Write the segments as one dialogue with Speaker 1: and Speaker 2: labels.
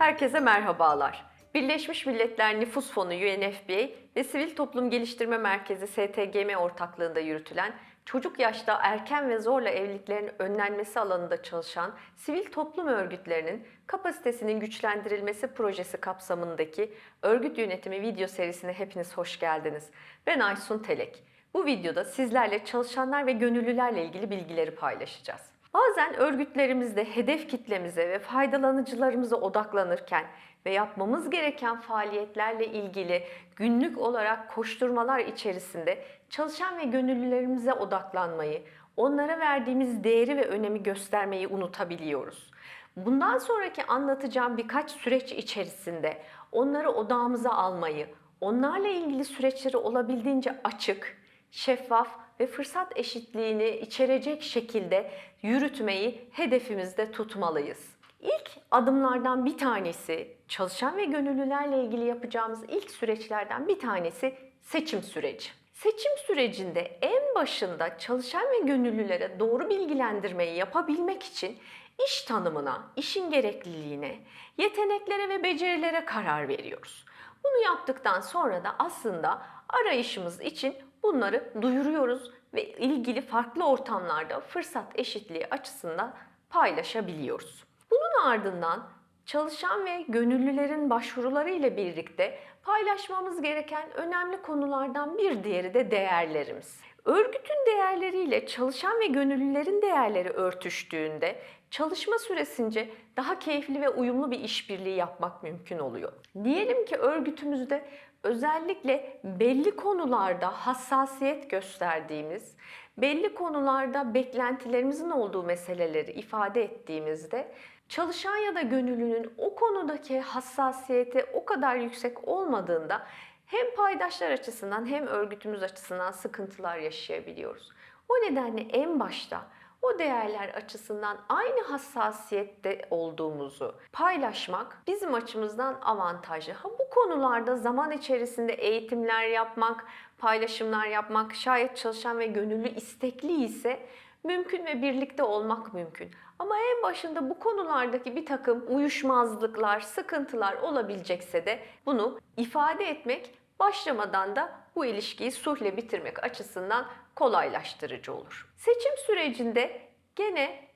Speaker 1: Herkese merhabalar. Birleşmiş Milletler Nüfus Fonu UNFPA ve Sivil Toplum Geliştirme Merkezi STGM ortaklığında yürütülen çocuk yaşta erken ve zorla evliliklerin önlenmesi alanında çalışan sivil toplum örgütlerinin kapasitesinin güçlendirilmesi projesi kapsamındaki örgüt yönetimi video serisine hepiniz hoş geldiniz. Ben Aysun Telek. Bu videoda sizlerle çalışanlar ve gönüllülerle ilgili bilgileri paylaşacağız. Bazen örgütlerimizde hedef kitlemize ve faydalanıcılarımıza odaklanırken ve yapmamız gereken faaliyetlerle ilgili günlük olarak koşturmalar içerisinde çalışan ve gönüllülerimize odaklanmayı, onlara verdiğimiz değeri ve önemi göstermeyi unutabiliyoruz. Bundan sonraki anlatacağım birkaç süreç içerisinde onları odağımıza almayı, onlarla ilgili süreçleri olabildiğince açık, şeffaf ve fırsat eşitliğini içerecek şekilde yürütmeyi hedefimizde tutmalıyız. İlk adımlardan bir tanesi, çalışan ve gönüllülerle ilgili yapacağımız ilk süreçlerden bir tanesi seçim süreci. Seçim sürecinde en başında çalışan ve gönüllülere doğru bilgilendirmeyi yapabilmek için iş tanımına, işin gerekliliğine, yeteneklere ve becerilere karar veriyoruz. Bunu yaptıktan sonra da aslında arayışımız için bunları duyuruyoruz ve ilgili farklı ortamlarda fırsat eşitliği açısından paylaşabiliyoruz. Bunun ardından çalışan ve gönüllülerin başvuruları ile birlikte paylaşmamız gereken önemli konulardan bir diğeri de değerlerimiz. Örgütün değerleriyle çalışan ve gönüllülerin değerleri örtüştüğünde çalışma süresince daha keyifli ve uyumlu bir işbirliği yapmak mümkün oluyor. Diyelim ki örgütümüzde özellikle belli konularda hassasiyet gösterdiğimiz, belli konularda beklentilerimizin olduğu meseleleri ifade ettiğimizde çalışan ya da gönüllünün o konudaki hassasiyeti o kadar yüksek olmadığında hem paydaşlar açısından hem örgütümüz açısından sıkıntılar yaşayabiliyoruz. O nedenle en başta o değerler açısından aynı hassasiyette olduğumuzu paylaşmak bizim açımızdan avantajlı. Ha bu konularda zaman içerisinde eğitimler yapmak, paylaşımlar yapmak, şayet çalışan ve gönüllü istekli ise mümkün ve birlikte olmak mümkün. Ama en başında bu konulardaki bir takım uyuşmazlıklar, sıkıntılar olabilecekse de bunu ifade etmek başlamadan da bu ilişkiyi sulhle bitirmek açısından kolaylaştırıcı olur. Seçim sürecinde gene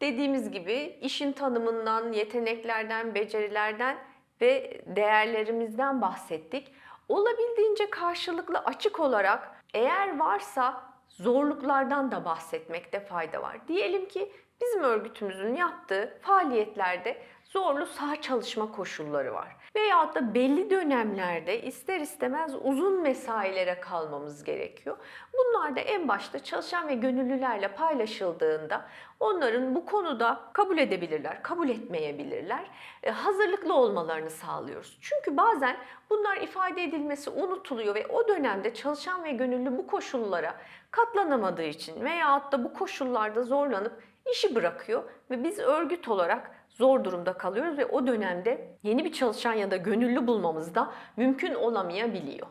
Speaker 1: dediğimiz gibi işin tanımından, yeteneklerden, becerilerden ve değerlerimizden bahsettik. Olabildiğince karşılıklı açık olarak eğer varsa zorluklardan da bahsetmekte fayda var. Diyelim ki bizim örgütümüzün yaptığı faaliyetlerde zorlu saha çalışma koşulları var. Veyahut da belli dönemlerde ister istemez uzun mesailere kalmamız gerekiyor. Bunlar da en başta çalışan ve gönüllülerle paylaşıldığında onların bu konuda kabul edebilirler, kabul etmeyebilirler. E, hazırlıklı olmalarını sağlıyoruz. Çünkü bazen bunlar ifade edilmesi unutuluyor ve o dönemde çalışan ve gönüllü bu koşullara katlanamadığı için veyahut da bu koşullarda zorlanıp işi bırakıyor ve biz örgüt olarak zor durumda kalıyoruz ve o dönemde yeni bir çalışan ya da gönüllü bulmamız da mümkün olamayabiliyor.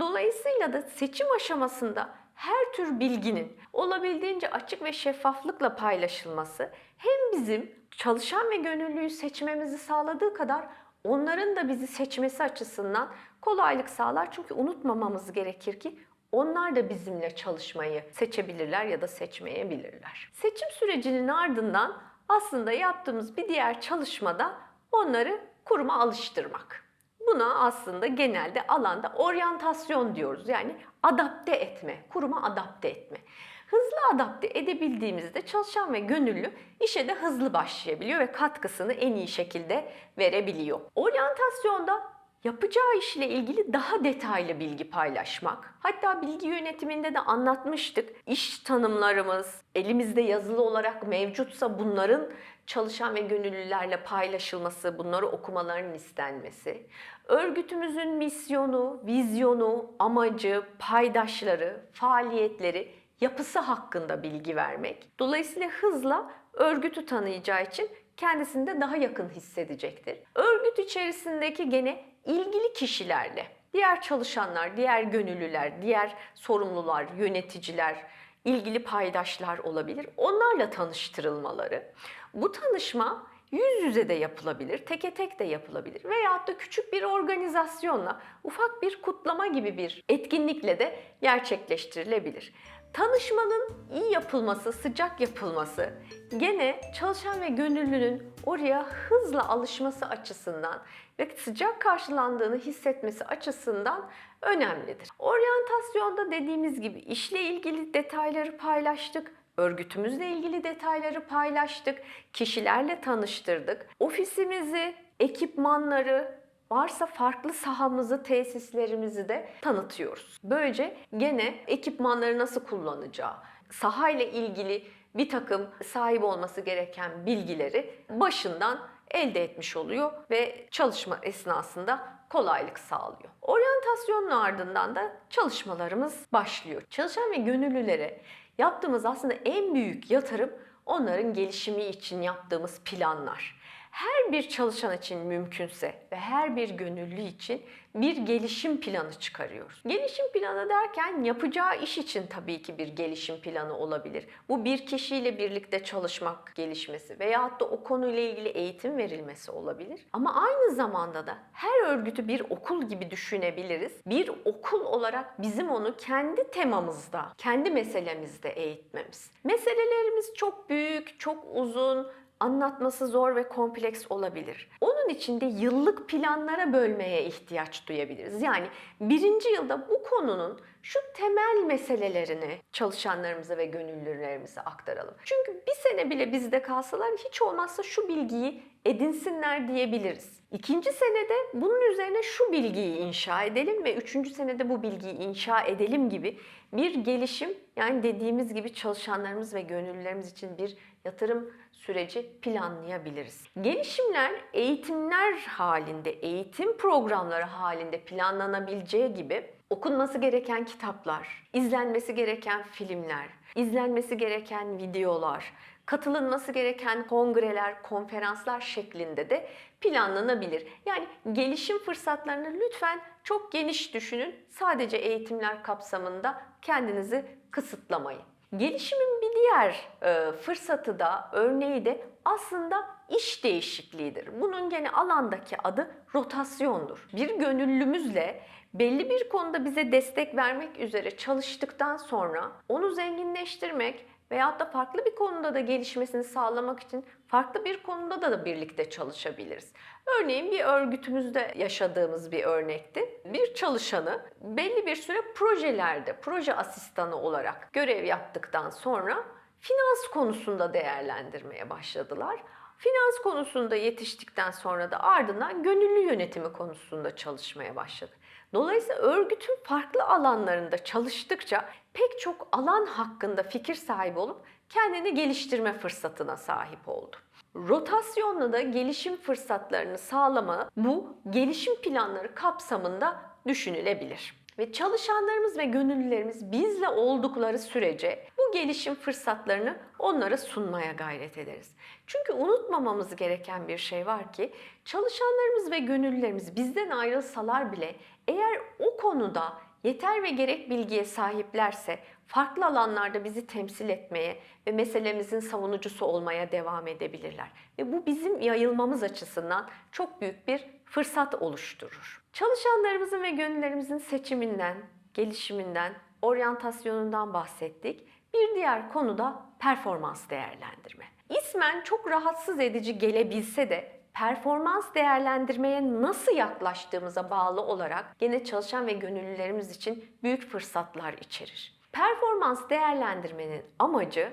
Speaker 1: Dolayısıyla da seçim aşamasında her tür bilginin olabildiğince açık ve şeffaflıkla paylaşılması hem bizim çalışan ve gönüllüyü seçmemizi sağladığı kadar onların da bizi seçmesi açısından kolaylık sağlar. Çünkü unutmamamız gerekir ki onlar da bizimle çalışmayı seçebilirler ya da seçmeyebilirler. Seçim sürecinin ardından aslında yaptığımız bir diğer çalışmada onları kuruma alıştırmak. Buna aslında genelde alanda oryantasyon diyoruz. Yani adapte etme, kuruma adapte etme. Hızlı adapte edebildiğimizde çalışan ve gönüllü işe de hızlı başlayabiliyor ve katkısını en iyi şekilde verebiliyor. Oryantasyonda yapacağı işle ilgili daha detaylı bilgi paylaşmak. Hatta bilgi yönetiminde de anlatmıştık. İş tanımlarımız elimizde yazılı olarak mevcutsa bunların çalışan ve gönüllülerle paylaşılması, bunları okumalarının istenmesi. Örgütümüzün misyonu, vizyonu, amacı, paydaşları, faaliyetleri, yapısı hakkında bilgi vermek. Dolayısıyla hızla örgütü tanıyacağı için kendisini de daha yakın hissedecektir. Örgüt içerisindeki gene ilgili kişilerle, diğer çalışanlar, diğer gönüllüler, diğer sorumlular, yöneticiler, ilgili paydaşlar olabilir. Onlarla tanıştırılmaları. Bu tanışma yüz yüze de yapılabilir, teke tek de yapılabilir veyahut da küçük bir organizasyonla, ufak bir kutlama gibi bir etkinlikle de gerçekleştirilebilir. Tanışmanın iyi yapılması, sıcak yapılması gene çalışan ve gönüllünün oraya hızla alışması açısından ve sıcak karşılandığını hissetmesi açısından önemlidir. Oryantasyonda dediğimiz gibi işle ilgili detayları paylaştık, örgütümüzle ilgili detayları paylaştık, kişilerle tanıştırdık. Ofisimizi, ekipmanları, varsa farklı sahamızı, tesislerimizi de tanıtıyoruz. Böylece gene ekipmanları nasıl kullanacağı, sahayla ilgili bir takım sahip olması gereken bilgileri başından elde etmiş oluyor ve çalışma esnasında kolaylık sağlıyor. Oryantasyonun ardından da çalışmalarımız başlıyor. Çalışan ve gönüllülere yaptığımız aslında en büyük yatırım onların gelişimi için yaptığımız planlar her bir çalışan için mümkünse ve her bir gönüllü için bir gelişim planı çıkarıyoruz. Gelişim planı derken yapacağı iş için tabii ki bir gelişim planı olabilir. Bu bir kişiyle birlikte çalışmak gelişmesi veyahut da o konuyla ilgili eğitim verilmesi olabilir. Ama aynı zamanda da her örgütü bir okul gibi düşünebiliriz. Bir okul olarak bizim onu kendi temamızda, kendi meselemizde eğitmemiz. Meselelerimiz çok büyük, çok uzun, anlatması zor ve kompleks olabilir. Onun için de yıllık planlara bölmeye ihtiyaç duyabiliriz. Yani birinci yılda bu konunun şu temel meselelerini çalışanlarımıza ve gönüllülerimize aktaralım. Çünkü bir sene bile bizde kalsalar hiç olmazsa şu bilgiyi edinsinler diyebiliriz. İkinci senede bunun üzerine şu bilgiyi inşa edelim ve üçüncü senede bu bilgiyi inşa edelim gibi bir gelişim yani dediğimiz gibi çalışanlarımız ve gönüllülerimiz için bir yatırım süreci planlayabiliriz. Gelişimler eğitimler halinde, eğitim programları halinde planlanabileceği gibi okunması gereken kitaplar, izlenmesi gereken filmler, izlenmesi gereken videolar, katılınması gereken kongreler, konferanslar şeklinde de planlanabilir. Yani gelişim fırsatlarını lütfen çok geniş düşünün. Sadece eğitimler kapsamında kendinizi kısıtlamayın. Gelişimin bir diğer e, fırsatı da örneği de aslında iş değişikliğidir. Bunun gene alandaki adı rotasyondur. Bir gönüllümüzle belli bir konuda bize destek vermek üzere çalıştıktan sonra onu zenginleştirmek veyahut da farklı bir konuda da gelişmesini sağlamak için farklı bir konuda da, da birlikte çalışabiliriz. Örneğin bir örgütümüzde yaşadığımız bir örnekti. Bir çalışanı belli bir süre projelerde proje asistanı olarak görev yaptıktan sonra finans konusunda değerlendirmeye başladılar. Finans konusunda yetiştikten sonra da ardından gönüllü yönetimi konusunda çalışmaya başladı. Dolayısıyla örgütün farklı alanlarında çalıştıkça pek çok alan hakkında fikir sahibi olup kendini geliştirme fırsatına sahip oldu. Rotasyonla da gelişim fırsatlarını sağlama bu gelişim planları kapsamında düşünülebilir. Ve çalışanlarımız ve gönüllülerimiz bizle oldukları sürece gelişim fırsatlarını onlara sunmaya gayret ederiz. Çünkü unutmamamız gereken bir şey var ki çalışanlarımız ve gönüllülerimiz bizden ayrılsalar bile eğer o konuda yeter ve gerek bilgiye sahiplerse farklı alanlarda bizi temsil etmeye ve meselemizin savunucusu olmaya devam edebilirler. Ve bu bizim yayılmamız açısından çok büyük bir fırsat oluşturur. Çalışanlarımızın ve gönüllerimizin seçiminden, gelişiminden, oryantasyonundan bahsettik. Bir diğer konu da performans değerlendirme. İsmen çok rahatsız edici gelebilse de performans değerlendirmeye nasıl yaklaştığımıza bağlı olarak gene çalışan ve gönüllülerimiz için büyük fırsatlar içerir. Performans değerlendirmenin amacı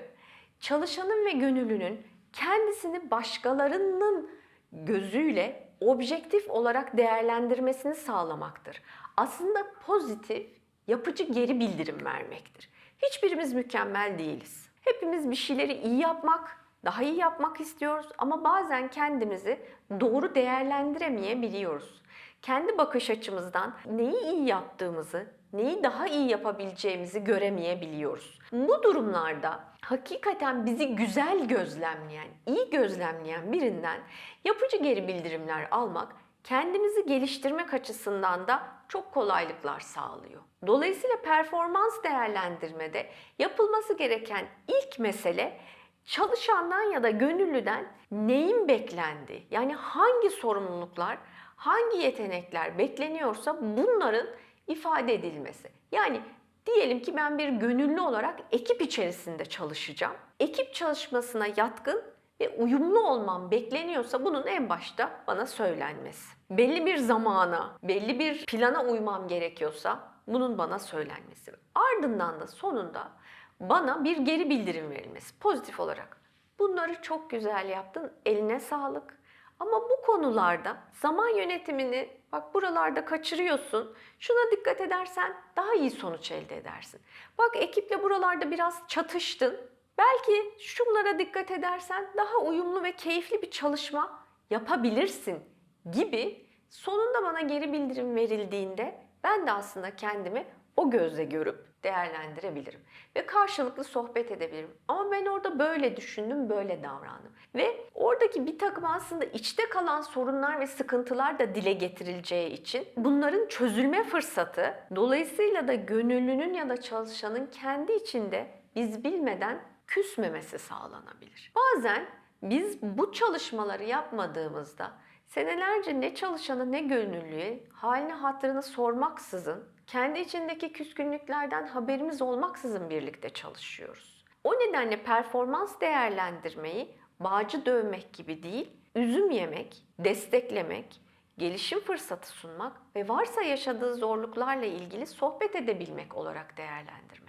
Speaker 1: çalışanın ve gönüllünün kendisini başkalarının gözüyle objektif olarak değerlendirmesini sağlamaktır. Aslında pozitif, yapıcı geri bildirim vermektir. Hiçbirimiz mükemmel değiliz. Hepimiz bir şeyleri iyi yapmak, daha iyi yapmak istiyoruz ama bazen kendimizi doğru değerlendiremeyebiliyoruz. Kendi bakış açımızdan neyi iyi yaptığımızı, neyi daha iyi yapabileceğimizi göremeyebiliyoruz. Bu durumlarda hakikaten bizi güzel gözlemleyen, iyi gözlemleyen birinden yapıcı geri bildirimler almak kendimizi geliştirmek açısından da çok kolaylıklar sağlıyor. Dolayısıyla performans değerlendirmede yapılması gereken ilk mesele çalışandan ya da gönüllüden neyin beklendi? Yani hangi sorumluluklar, hangi yetenekler bekleniyorsa bunların ifade edilmesi. Yani diyelim ki ben bir gönüllü olarak ekip içerisinde çalışacağım. Ekip çalışmasına yatkın ve uyumlu olmam bekleniyorsa bunun en başta bana söylenmesi. Belli bir zamana, belli bir plana uymam gerekiyorsa bunun bana söylenmesi. Ardından da sonunda bana bir geri bildirim verilmesi pozitif olarak. Bunları çok güzel yaptın, eline sağlık. Ama bu konularda zaman yönetimini bak buralarda kaçırıyorsun. Şuna dikkat edersen daha iyi sonuç elde edersin. Bak ekiple buralarda biraz çatıştın. Belki şunlara dikkat edersen daha uyumlu ve keyifli bir çalışma yapabilirsin gibi sonunda bana geri bildirim verildiğinde ben de aslında kendimi o gözle görüp değerlendirebilirim ve karşılıklı sohbet edebilirim. Ama ben orada böyle düşündüm, böyle davrandım. Ve oradaki bir takım aslında içte kalan sorunlar ve sıkıntılar da dile getirileceği için bunların çözülme fırsatı dolayısıyla da gönüllünün ya da çalışanın kendi içinde biz bilmeden küsmemesi sağlanabilir. Bazen biz bu çalışmaları yapmadığımızda senelerce ne çalışanı ne gönüllüye halini hatırını sormaksızın kendi içindeki küskünlüklerden haberimiz olmaksızın birlikte çalışıyoruz. O nedenle performans değerlendirmeyi bağcı dövmek gibi değil, üzüm yemek, desteklemek, gelişim fırsatı sunmak ve varsa yaşadığı zorluklarla ilgili sohbet edebilmek olarak değerlendirmek.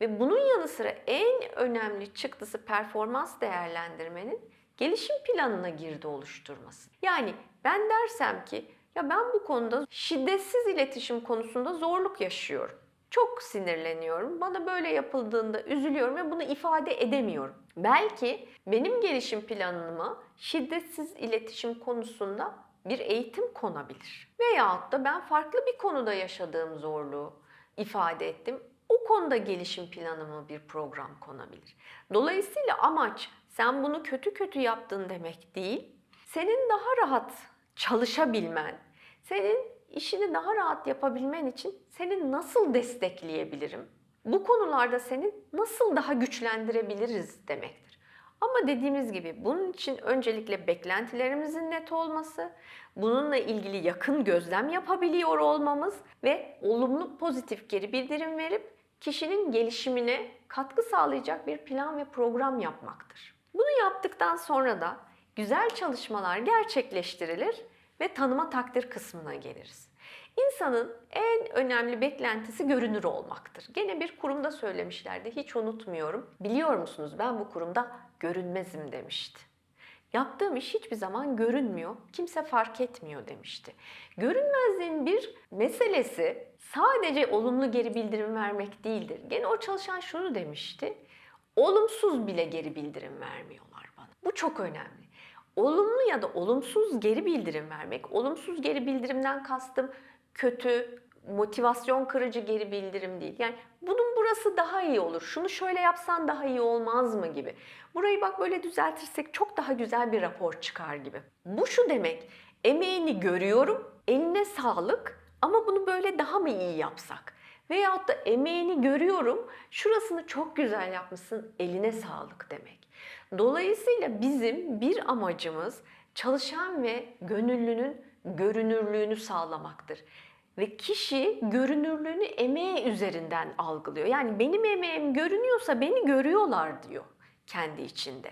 Speaker 1: Ve bunun yanı sıra en önemli çıktısı performans değerlendirmenin gelişim planına girdi oluşturması. Yani ben dersem ki ya ben bu konuda şiddetsiz iletişim konusunda zorluk yaşıyorum. Çok sinirleniyorum. Bana böyle yapıldığında üzülüyorum ve bunu ifade edemiyorum. Belki benim gelişim planıma şiddetsiz iletişim konusunda bir eğitim konabilir. Veyahut da ben farklı bir konuda yaşadığım zorluğu ifade ettim. O konuda gelişim planıma bir program konabilir. Dolayısıyla amaç sen bunu kötü kötü yaptın demek değil. Senin daha rahat çalışabilmen, senin işini daha rahat yapabilmen için seni nasıl destekleyebilirim? Bu konularda seni nasıl daha güçlendirebiliriz demektir. Ama dediğimiz gibi bunun için öncelikle beklentilerimizin net olması, bununla ilgili yakın gözlem yapabiliyor olmamız ve olumlu pozitif geri bildirim verip kişinin gelişimine katkı sağlayacak bir plan ve program yapmaktır. Bunu yaptıktan sonra da güzel çalışmalar gerçekleştirilir ve tanıma takdir kısmına geliriz. İnsanın en önemli beklentisi görünür olmaktır. Gene bir kurumda söylemişlerdi, hiç unutmuyorum. Biliyor musunuz ben bu kurumda görünmezim demişti. Yaptığım iş hiçbir zaman görünmüyor, kimse fark etmiyor demişti. Görünmezliğin bir meselesi sadece olumlu geri bildirim vermek değildir. Gene o çalışan şunu demişti, olumsuz bile geri bildirim vermiyorlar bana. Bu çok önemli. Olumlu ya da olumsuz geri bildirim vermek, olumsuz geri bildirimden kastım kötü, motivasyon kırıcı geri bildirim değil. Yani bunun burası daha iyi olur, şunu şöyle yapsan daha iyi olmaz mı gibi. Burayı bak böyle düzeltirsek çok daha güzel bir rapor çıkar gibi. Bu şu demek, emeğini görüyorum, eline sağlık ama bunu böyle daha mı iyi yapsak? Veyahut da emeğini görüyorum, şurasını çok güzel yapmışsın, eline sağlık demek. Dolayısıyla bizim bir amacımız çalışan ve gönüllünün görünürlüğünü sağlamaktır. Ve kişi görünürlüğünü emeği üzerinden algılıyor. Yani benim emeğim görünüyorsa beni görüyorlar diyor kendi içinde.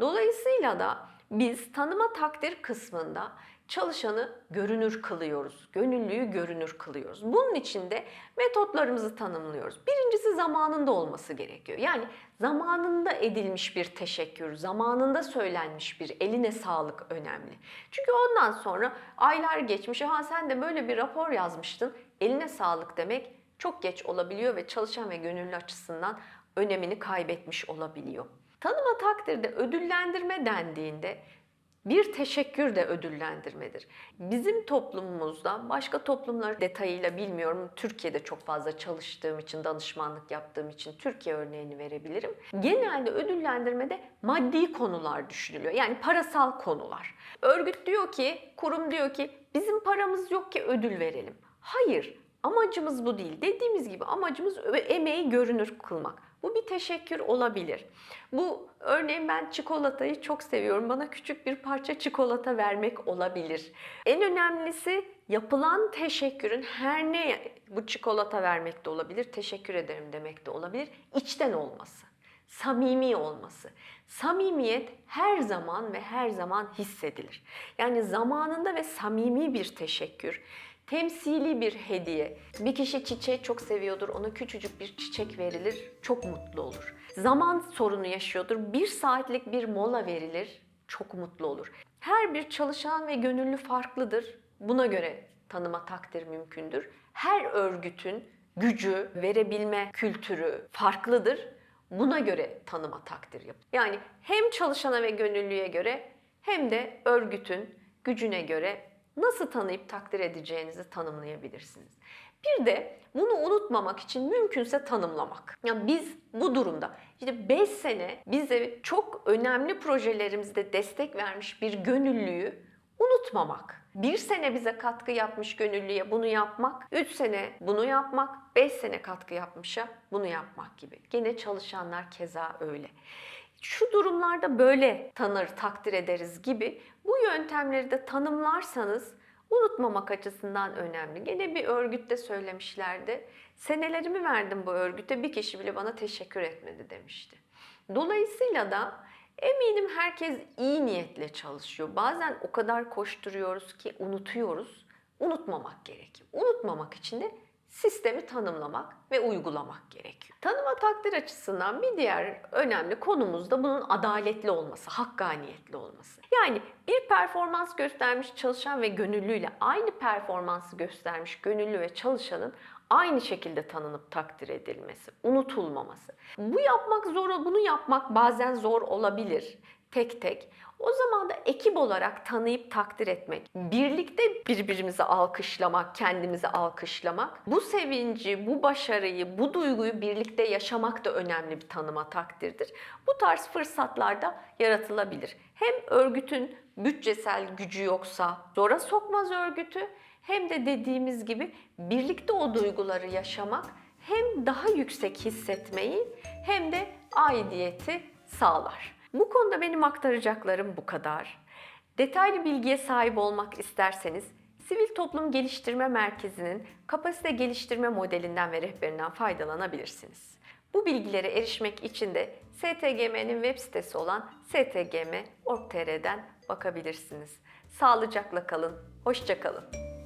Speaker 1: Dolayısıyla da biz tanıma takdir kısmında çalışanı görünür kılıyoruz. Gönüllüyü görünür kılıyoruz. Bunun için de metotlarımızı tanımlıyoruz. Birincisi zamanında olması gerekiyor. Yani zamanında edilmiş bir teşekkür, zamanında söylenmiş bir eline sağlık önemli. Çünkü ondan sonra aylar geçmiş, ha sen de böyle bir rapor yazmıştın, eline sağlık demek çok geç olabiliyor ve çalışan ve gönüllü açısından önemini kaybetmiş olabiliyor. Tanıma takdirde ödüllendirme dendiğinde bir teşekkür de ödüllendirmedir. Bizim toplumumuzda başka toplumlar detayıyla bilmiyorum. Türkiye'de çok fazla çalıştığım için, danışmanlık yaptığım için Türkiye örneğini verebilirim. Genelde ödüllendirmede maddi konular düşünülüyor. Yani parasal konular. Örgüt diyor ki, kurum diyor ki bizim paramız yok ki ödül verelim. Hayır, amacımız bu değil. Dediğimiz gibi amacımız emeği görünür kılmak. Bu bir teşekkür olabilir. Bu örneğin ben çikolatayı çok seviyorum. Bana küçük bir parça çikolata vermek olabilir. En önemlisi yapılan teşekkürün her ne bu çikolata vermek de olabilir, teşekkür ederim demek de olabilir. içten olması, samimi olması. Samimiyet her zaman ve her zaman hissedilir. Yani zamanında ve samimi bir teşekkür, temsili bir hediye. Bir kişi çiçeği çok seviyordur, ona küçücük bir çiçek verilir, çok mutlu olur. Zaman sorunu yaşıyordur, bir saatlik bir mola verilir, çok mutlu olur. Her bir çalışan ve gönüllü farklıdır. Buna göre tanıma takdir mümkündür. Her örgütün gücü, verebilme kültürü farklıdır. Buna göre tanıma takdir yap. Yani hem çalışana ve gönüllüye göre hem de örgütün gücüne göre nasıl tanıyıp takdir edeceğinizi tanımlayabilirsiniz. Bir de bunu unutmamak için mümkünse tanımlamak. Yani biz bu durumda işte 5 sene bize çok önemli projelerimizde destek vermiş bir gönüllüyü unutmamak. Bir sene bize katkı yapmış gönüllüye bunu yapmak, 3 sene bunu yapmak, 5 sene katkı yapmışa bunu yapmak gibi. Gene çalışanlar keza öyle. Şu durumlarda böyle tanır, takdir ederiz gibi bu yöntemleri de tanımlarsanız unutmamak açısından önemli. Gene bir örgütte söylemişlerdi. Senelerimi verdim bu örgüte bir kişi bile bana teşekkür etmedi demişti. Dolayısıyla da eminim herkes iyi niyetle çalışıyor. Bazen o kadar koşturuyoruz ki unutuyoruz. Unutmamak gerekiyor. Unutmamak için de sistemi tanımlamak ve uygulamak gerekiyor. Tanıma takdir açısından bir diğer önemli konumuz da bunun adaletli olması, hakkaniyetli olması. Yani bir performans göstermiş çalışan ve gönüllüyle aynı performansı göstermiş gönüllü ve çalışanın aynı şekilde tanınıp takdir edilmesi, unutulmaması. Bu yapmak zor, bunu yapmak bazen zor olabilir tek tek. O zaman da ekip olarak tanıyıp takdir etmek, birlikte birbirimizi alkışlamak, kendimizi alkışlamak, bu sevinci, bu başarıyı, bu duyguyu birlikte yaşamak da önemli bir tanıma takdirdir. Bu tarz fırsatlar da yaratılabilir. Hem örgütün bütçesel gücü yoksa zora sokmaz örgütü hem de dediğimiz gibi birlikte o duyguları yaşamak hem daha yüksek hissetmeyi hem de aidiyeti sağlar. Bu konuda benim aktaracaklarım bu kadar. Detaylı bilgiye sahip olmak isterseniz Sivil Toplum Geliştirme Merkezi'nin kapasite geliştirme modelinden ve rehberinden faydalanabilirsiniz. Bu bilgilere erişmek için de STGM'nin web sitesi olan stgm.org.tr'den bakabilirsiniz. Sağlıcakla kalın, hoşça kalın.